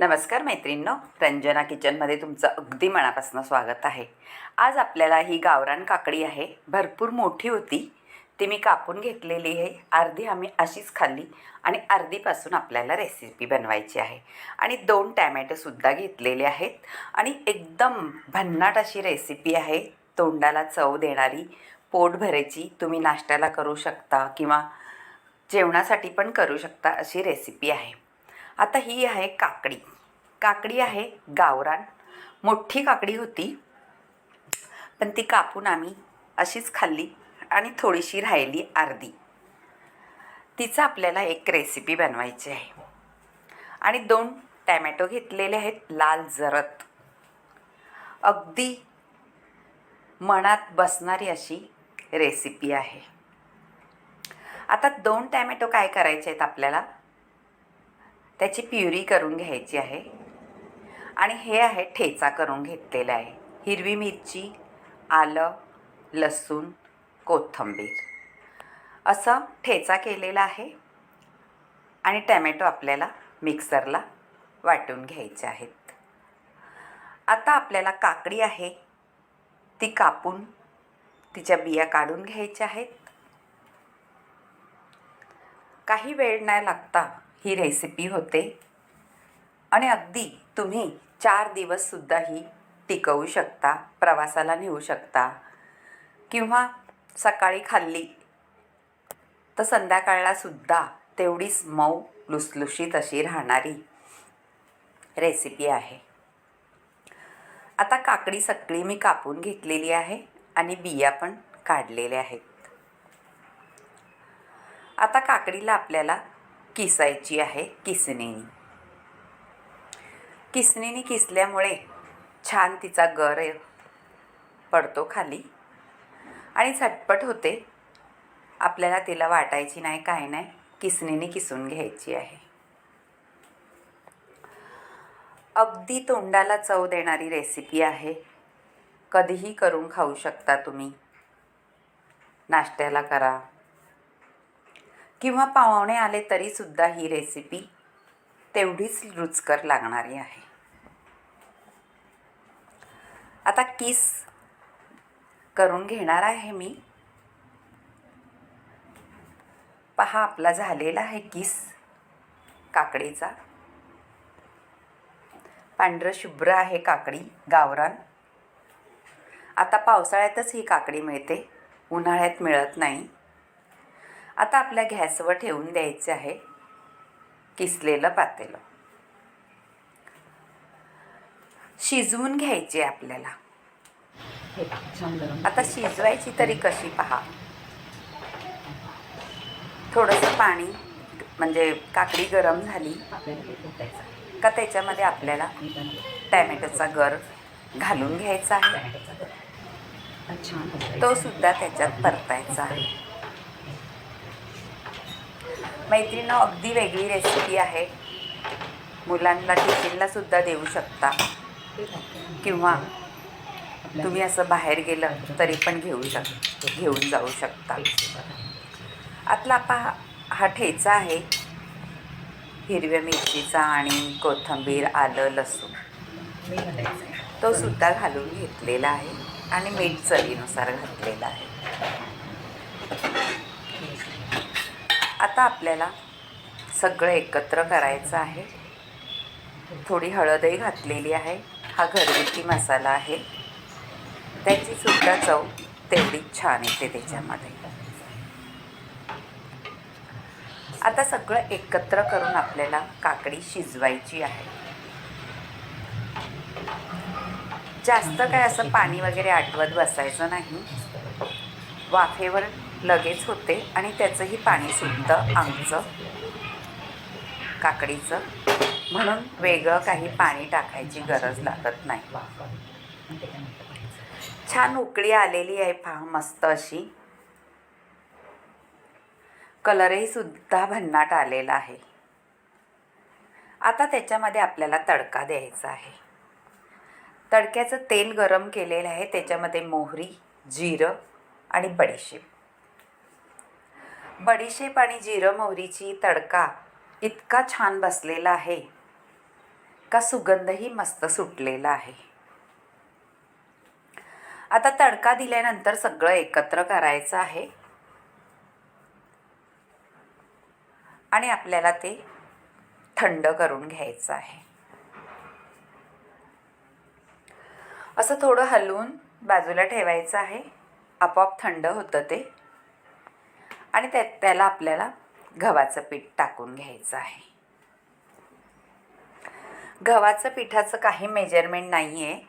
नमस्कार मैत्रिणींनो रंजना किचनमध्ये तुमचं अगदी मनापासून स्वागत आहे. आज आपल्याला ही गावरान काकडी आहे भरपूर मोठी होती. ती मी कापून घेतलेली आहे. अर्धी आम्ही अशीच खाल्ली आणि अर्धीपासून आपल्याला रेसिपी बनवायची आहे. आणि दोन टॅमॅटोसुद्धा घेतलेले आहेत. आणि एकदम भन्नाट अशी रेसिपी आहे. तोंडाला चव देणारी पोट भरायची तुम्ही नाश्त्याला करू शकता किंवा जेवणासाठी पण करू शकता अशी रेसिपी आहे. आता ही आहे काकडी. काकडी आहे गावरान. मोठी काकडी होती. पण ती कापून आम्ही अशीच खाल्ली आणि थोडीशी राहिली अर्धी. तिचं आपल्याला एक रेसिपी बनवायची आहे. आणि दोन टॅमॅटो घेतलेले आहेत लाल जरत. अगदी मनात बसणारी अशी रेसिपी आहे. आता दोन टॅमॅटो काय करायचे आहेत आपल्याला? त्याची प्युरी करून घ्यायची आहे. आणि हे आहे ठेचा करून घेतलेला आहे. हिरवी मिरची आलं लसूण कोथिंबीर. असं ठेचा केलेला आहे. आणि टॅमॅटो आपल्याला मिक्सरला वाटून घ्यायचे आहेत. आता आपल्याला काकडी आहे. ती कापून तिच्या बिया काढून घ्यायच्या आहेत. काही वेळ नाही लागता ही रेसिपी होते. आणि अगदी तुम्ही चार दिवससुद्धा ही टिकवू शकता प्रवासाला नेऊ शकता. किंवा सकाळी खाल्ली तर संध्याकाळलासुद्धा तेवढीच मऊ लुसलुशीत अशी राहणारी रेसिपी आहे. आता काकडी सगळी मी कापून घेतलेली आहे आणि बिया पण काढलेल्या आहेत. आता काकडीला आपल्याला किसायची आहे किसणीनी किसणीने किसल्यामुळे छान तिचा गर पडतो खाली. आणि झटपट होते. आपल्याला तिला वाटायची नाही काय नाही किसणीने किसून घ्यायची आहे. अगदी तोंडाला चव देणारी रेसिपी आहे. कधीही करून खाऊ शकता तुम्ही. नाश्त्याला करा. किंवा पाहुणे आले तरीसुद्धा ही रेसिपी तेवढीच रुचकर लागणारी आहे. आता किस करून घेणार आहे मी. पहा आपला झालेला आहे किस काकडीचा. पांढरं शुभ्र आहे काकडी गावरान. आता पावसाळ्यातच ही काकडी मिळते. उन्हाळ्यात मिळत नाही. आता आपल्या गॅसवर ठेवून द्यायचे आहे. किसलेलं पातेलं. शिजवून घ्यायचे आपल्याला. आता शिजवायची तरी कशी पहा. थोडंसं पाणी म्हणजे काकडी गरम झाली का त्याच्यामध्ये आपल्याला टॅमॅटोचा गर घालून घ्यायचा आहे. तो सुद्धा त्याच्यात परतायचा आहे. मैत्रिणं अगदी वेगळी रेसिपी आहे. मुलांना टिफिनला सुद्धा देऊ शकता. किंवा तुम्ही असं बाहेर गेलं तरी पण घेऊ शक घेऊन जाऊ शकता. आतला पहा हा ठेचा आहे. हिरव्या मिरचीचा आणि कोथिंबीर आलं लसूण. तो सुद्धा घालून घेतलेला आहे आणि मीठ चवीनुसार घातलेला आहे. आता आपल्याला सगळं एकत्र करायचं आहे. थोडी हळदही घातलेली आहे. हा घरगुती मसाला आहे. त्याची सुद्धा चव तेवढीच छान येते त्याच्यामध्ये. आता सगळं एकत्र करून आपल्याला काकडी शिजवायची आहे. जास्त काय असं पाणी वगैरे आटवत बसायचं नाही. वाफेवर लगेच होते आणि त्याचंही पाणी सुद्धा आमचं काकडीचं. म्हणून वेगळं काही पाणी टाकायची गरज लागत नाही. छान उकळी आलेली आहे पहा मस्त अशी. कलरही सुद्धा भन्नाट आलेला आहे. आता त्याच्यामध्ये आपल्याला तडका द्यायचा आहे. तडक्याचं तेल गरम केलेलं आहे त्याच्यामध्ये मोहरी जिरं आणि बडीशेप. बडीशेप आणि जिरं मोहरीची तडका इतका छान बसलेला आहे. का सुगंधही मस्त सुटलेला आहे. आता तडका दिल्यानंतर सगळं एकत्र करायचं आहे. आणि आपल्याला ते थंड करून घ्यायचं आहे. असं थोडं हलवून बाजूला ठेवायचं आहे. आपोआप थंड होतं ते. आणि त्या त्याला आपल्याला गव्हाचं पीठ टाकून घ्यायचं आहे. गव्हाचं पिठाचं काही मेजरमेंट नाही आहे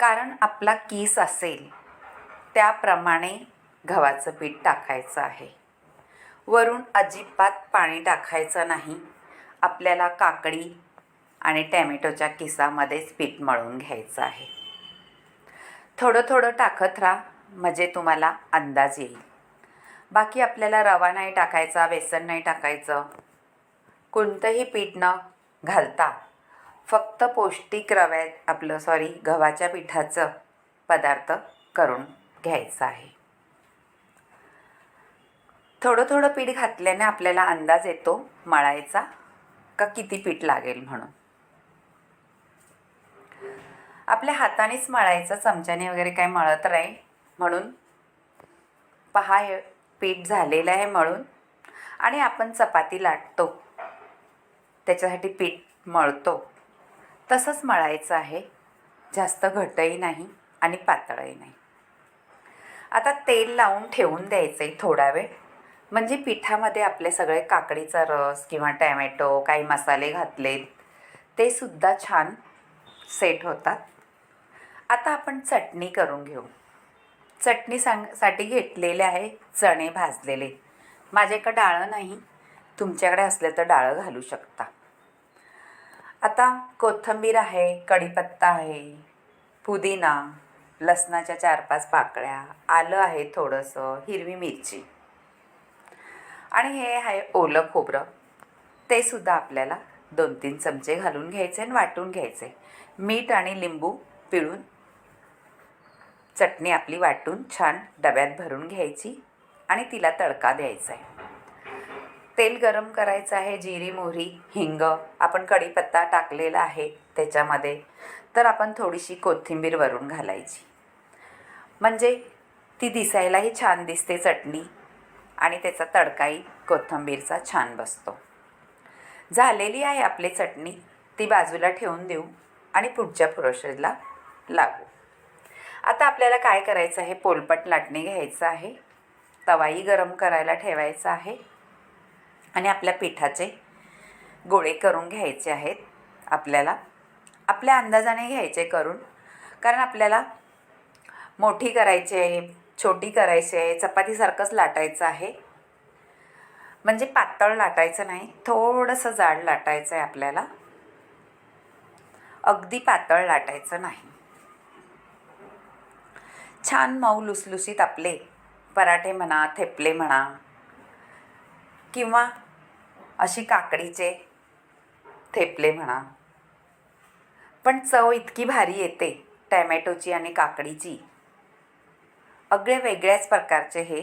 कारण आपला किस असेल त्याप्रमाणे गव्हाचं पीठ टाकायचं आहे. वरून अजिबात पाणी टाकायचं नाही. आपल्याला काकडी आणि टॅमॅटोच्या किसामध्येच पीठ मळून घ्यायचं आहे. थोडं थोडं टाकत राहा म्हणजे तुम्हाला अंदाज येईल. बाकी आपल्याला रवा नाही टाकायचा बेसन नाही टाकायचं. कोणतंही पीठ न घालता फक्त पौष्टिक रव्यात आपलं सॉरी गव्हाच्या पिठाचं पदार्थ करून घ्यायचं आहे. थोडं थोडं पीठ घातल्याने आपल्याला अंदाज येतो मळायचा का किती पीठ लागेल म्हणून. आपल्या हातानेच मळायचं चमच्याने वगैरे काय मळत राहील म्हणून पहा हे पीठ झालेलं आहे मळून आणि आपण चपाती लाटतो. त्याच्यासाठी पीठ मळतो. तसंच मळायचं आहे. जास्त घटही नाही आणि पातळही नाही. आता तेल लावून ठेवून द्यायचं आहे थोडा वेळ. म्हणजे पिठामध्ये आपले सगळे काकडीचा रस किंवा टॅमॅटो काही मसाले घातलेत ते सुद्धा छान सेट होतात. आता आपण चटणी करून घेऊ. चटणी सांगसाठी घेतलेले आहे चणे भाजलेले. माझ्याकडं डाळं नाही तुमच्याकडे असले तर डाळं घालू शकता. आता कोथिंबीर आहे कढीपत्ता आहे पुदिना लसणाच्या चार पाच पाकळ्या आलं आहे थोडंसं हिरवी मिरची. आणि हे आहे ओलं खोबरं. ते सुद्धा आपल्याला दोन तीन चमचे घालून घ्यायचे आणि वाटून घ्यायचे. मीठ आणि लिंबू पिळून चटणी आपली वाटून छान डब्यात भरून घ्यायची आणि तिला तडका द्यायचा आहे. तेल गरम करायचं आहे जिरी मोहरी हिंग आपण कढीपत्ता टाकलेला आहे त्याच्यामध्ये. तर आपण थोडीशी कोथिंबीर वरून घालायची. म्हणजे ती दिसायलाही छान दिसते चटणी आणि त्याचा तडकाही कोथिंबीरचा छान बसतो. झालेली आहे आपली चटणी. ती बाजूला ठेवून देऊ आणि पुढच्या प्रोसेसला लागू. आता आपल्याला काय करायचं आहे? पोलपट लाटणे घ्यायचं आहे. तवाही गरम करायला ठेवायचा आहे. आणि आपल्या पिठाचे गोळे करून घ्यायचे आहेत. आपल्याला आपल्या अंदाजाने घ्यायचे करून. कारण आपल्याला मोठी करायची आहे छोटी करायची आहे चपातीसारखंच लाटायचं आहे. म्हणजे पातळ लाटायचं नाही थोडंसं जाड लाटायचं आहे आपल्याला. अगदी पातळ लाटायचं नाही. छान मऊ लुसलुसीत आपले पराठे म्हणा थेपले म्हणा किंवा अशी काकडीचे थेपले म्हणा. पण चव इतकी भारी येते टॅमॅटोची आणि काकडीची. अगळे वेगळ्याच प्रकारचे हे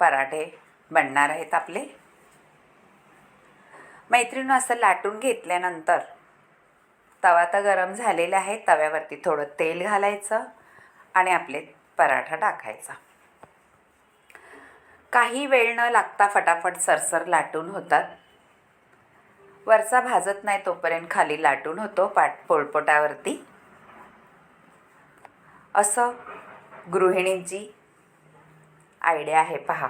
पराठे बनणार आहेत आपले. मैत्रिणी असं लाटून घेतल्यानंतर तवा तर गरम झालेला आहे तव्यावरती थोडं तेल घालायचं. आणि आपले पराठा टाकायचा. काही वेळ न लागता फटाफट सरसर लाटून होतात. वरचा भाजत नाही तोपर्यंत खाली लाटून होतो पाट पोळपोटावरती. असं गृहिणींची आयडिया आहे पहा.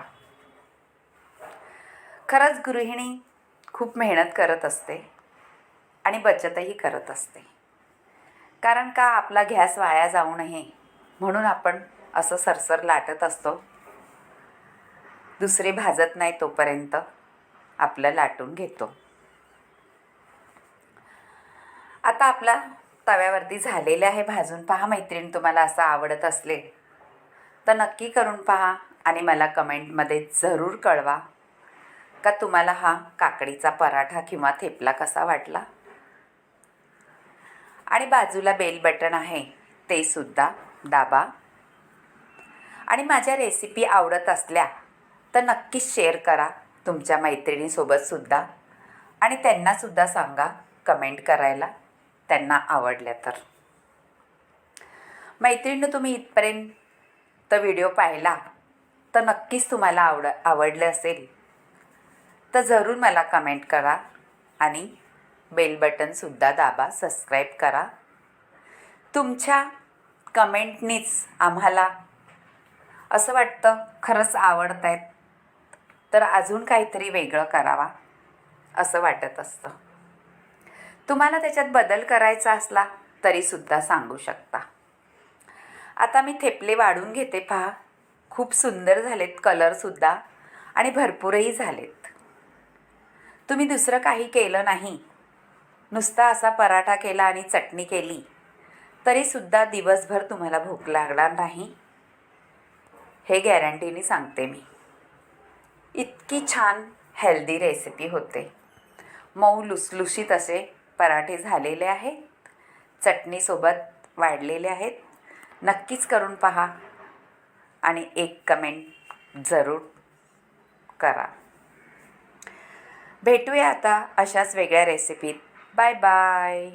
खरंच गृहिणी खूप मेहनत करत असते आणि बचतही करत असते. कारण का आपला गॅस वाया जाऊ नये? म्हणून आपण असं सरसर लाटत असतो. दुसरे भाजत नाही तोपर्यंत आपलं लाटून घेतो. आता आपला तव्यावरती झालेले आहे भाजून. पहा मैत्रीण तुम्हाला असं आवडत असले तर नक्की करून पहा आणि मला कमेंटमध्ये जरूर कळवा का तुम्हाला हा काकडीचा पराठा किंवा थेपला कसा वाटला? आणि बाजूला बेल बटन आहे ते सुद्धा दाबा. आणि माझ्या रेसिपी आवडत असल्या तर नक्कीच शेअर करा तुमच्या मैत्रिणीसोबतसुद्धा आणि त्यांनासुद्धा सांगा कमेंट करायला. त्यांना आवडल्या तर. मैत्रिणी तुम्ही इथपर्यंत व्हिडिओ पाहिला तर नक्कीच तुम्हाला आवड आवडलं असेल. तर जरूर मला कमेंट करा आणि बेल बटनसुद्धा दाबा सबस्क्राईब करा. तुमच्या कमेंटनीच आम्हाला. असं वाटतं खरंच आवडत आहेत तर अजून काहीतरी वेगळं करावा असं वाटत असतं. तुम्हाला त्याच्यात बदल करायचा असला तरीसुद्धा सांगू शकता. आता मी थेपले वाढून घेते पहा. खूप सुंदर झालेत कलरसुद्धा आणि भरपूरही झालेत. तुम्ही दुसरं काही केलं नाही. नुसता असा पराठा केला आणि चटणी केली. तरीसुद्धा दिवसभर तुम्हाला भूक लागणार नाही. हे गॅरंटीने सांगते मी. इतकी छान हेल्दी रेसिपी होते. मऊ लुसलुशीत असे पराठे झालेले आहेत. चटणीसोबत वाढलेले आहेत. नक्कीच करून पहा आणि एक कमेंट जरूर करा. भेटूया आता अशाच वेगळ्या रेसिपीत. Bye bye.